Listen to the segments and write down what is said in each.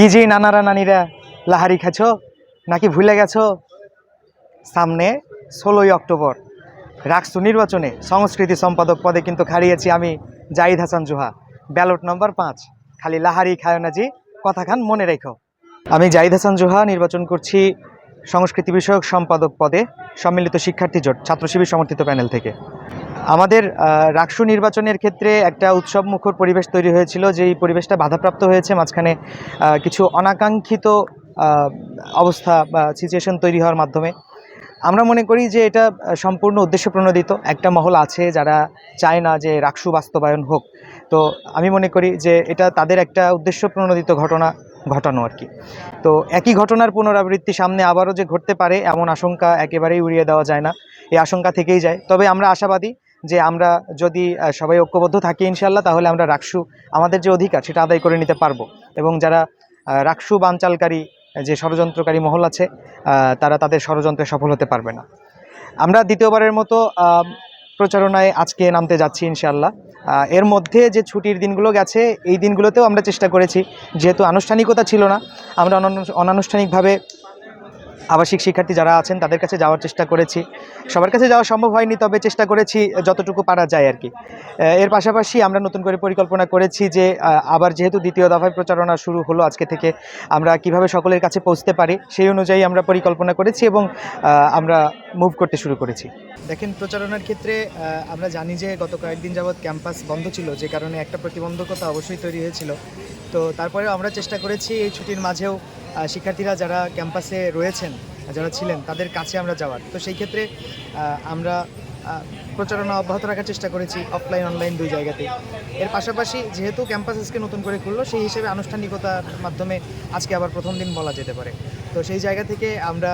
কি যে নানারা নানিরা লাহারি খাছো নাকি ভুলে গেছো? সামনে ষোলোই অক্টোবর রাকসু নির্বাচনে, সংস্কৃতি সম্পাদক পদে কিন্তু হারিয়েছি আমি জাহিদ হাসান জোহা। ব্যালট নম্বর পাঁচ, খালি লাহারি খায় না জি, কথা খান মনে রেখো। আমি জাহিদ হাসান জোহা, নির্বাচন করছি সংস্কৃতি বিষয়ক সম্পাদক পদে, সম্মিলিত শিক্ষার্থী জোট ছাত্র শিবির সমর্থিত প্যানেল থেকে। আমাদের রাকসু নির্বাচনের ক্ষেত্রে একটা উৎসব মুখর পরিবেশ তৈরি হয়েছিল, যেই পরিবেশটা বাধাপ্রাপ্ত হয়েছে, মাঝখানে কিছু অনাকাঙ্ক্ষিত অবস্থা বা সিচুয়েশন তৈরি হওয়ার মাধ্যমে। আমরা মনে করি যে এটা সম্পূর্ণ উদ্দেশ্য প্রণোদিত একটা মহল আছে যারা চায় না যে রাকসু বাস্তবায়ন হোক। তো আমি মনে করি যে এটা তাদের একটা উদ্দেশ্য প্রণোদিত ঘটনা, ঘটানো আর কি। তো একই ঘটনার পুনরাবৃত্তি সামনে আবারও যে ঘটতে পারে, এমন আশঙ্কা একেবারেই উড়িয়ে দেওয়া যায় না। এই আশঙ্কা থেকেই যায়। তবে আমরা আশাবাদী যে আমরা যদি সবাই ঐক্যবদ্ধ থাকি ইনশাল্লাহ তাহলে আমরা রাকসু আমাদের যে অধিকার সেটা আদায় করে নিতে পারব। এবং যারা রাকসু বানচালকারী যে ষড়যন্ত্রকারী মহল আছে তারা তাদের ষড়যন্ত্রে সফল হতে পারবে না। আমরা দ্বিতীয়বারের মতো প্রচারণায় আজকে নামতে যাচ্ছি ইনশাল্লাহ এর মধ্যে যে ছুটির দিনগুলো গেছে, এই দিনগুলোতেও আমরা চেষ্টা করেছি, যেহেতু আনুষ্ঠানিকতা ছিল না, আমরা অনানুষ্ঠানিকভাবে আবাসিক শিক্ষার্থী যারা আছেন, তাদের কাছে যাওয়ার চেষ্টা করেছি। সবার কাছে যাওয়া সম্ভব হয়নি, তবে চেষ্টা করেছি যতটুকু পারা যায় আর কি। এর পাশাপাশি আমরা নতুন করে পরিকল্পনা করেছি যে আবার যেহেতু দ্বিতীয় দফায় প্রচারণা শুরু হলো আজকে থেকে, আমরা কীভাবে সকলের কাছে পৌঁছতে পারি, সেই অনুযায়ী আমরা পরিকল্পনা করেছি এবং আমরা মুভ করতে শুরু করেছি। দেখেন, প্রচারণার ক্ষেত্রে আমরা জানি যে গত কয়েকদিন যাবৎ ক্যাম্পাস বন্ধ ছিল, যে কারণে একটা প্রতিবন্ধকতা অবশ্যই তৈরি হয়েছিল। তো তারপরে আমরা চেষ্টা করেছি এই ছুটির মাঝেও শিক্ষার্থীরা যারা ক্যাম্পাসে রয়েছেন, যারা ছিলেন, তাদের কাছে আমরা যাওয়ার। তো সেই ক্ষেত্রে আমরা প্রচারণা অব্যাহত রাখার চেষ্টা করেছি অফলাইন অনলাইন দুই জায়গাতেই এর পাশাপাশি যেহেতু ক্যাম্পাস আজকে নতুন করে খুললো, সেই হিসেবে আনুষ্ঠানিকতার মাধ্যমে আজকে আবার প্রথম দিন বলা যেতে পারে। তো সেই জায়গা থেকে আমরা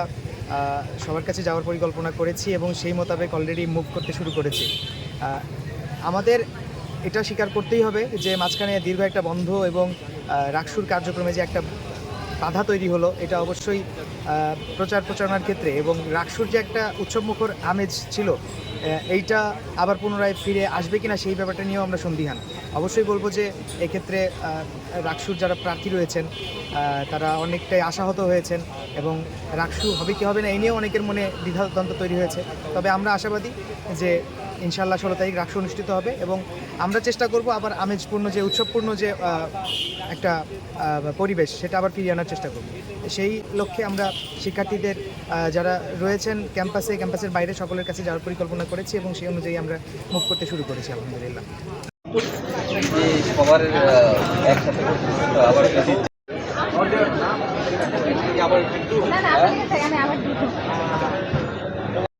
সবার কাছে যাওয়ার পরিকল্পনা করেছি এবং সেই মোতাবেক অলরেডি মুভ করতে শুরু করেছি। আমাদের এটা স্বীকার করতেই হবে যে মাঝখানে দীর্ঘ একটা বন্ধ এবং রাকসুর কার্যক্রমে যে একটা বাধা তৈরি হলো, এটা অবশ্যই প্রচার প্রচারণার ক্ষেত্রে। এবং রাকসুর যে একটা উৎসবমুখর আমেজ ছিল এইটা আবার পুনরায় ফিরে আসবে কিনা সেই ব্যাপারটা নিয়েও আমরা সন্দিহান। অবশ্যই বলব যে, এক্ষেত্রে রাকসুর যারা প্রার্থী রয়েছেন তারা অনেকটাই আশাহত হয়েছেন এবং রাকসু হবে কি হবে না এই নিয়েও অনেকের মনে দ্বিধাদ্বন্দ্ব তৈরি হয়েছে। তবে আমরা আশাবাদী যে ইনশাল্লাহ ষোলো তারিখ রাকসু অনুষ্ঠিত হবে এবং আমরা চেষ্টা করব আবার আমেজপূর্ণ যে, উৎসবপূর্ণ যে একটা পরিবেশ, সেটা আবার ফিরিয়ে আনার চেষ্টা করব। সেই লক্ষ্যে আমরা শিক্ষার্থীদের যারা রয়েছেন ক্যাম্পাসে, ক্যাম্পাসের বাইরে সকলের কাছে যাওয়ার পরিকল্পনা করেছি এবং সেই অনুযায়ী আমরা মুভ করতে শুরু করেছি, আলহামদুলিল্লাহ। আবার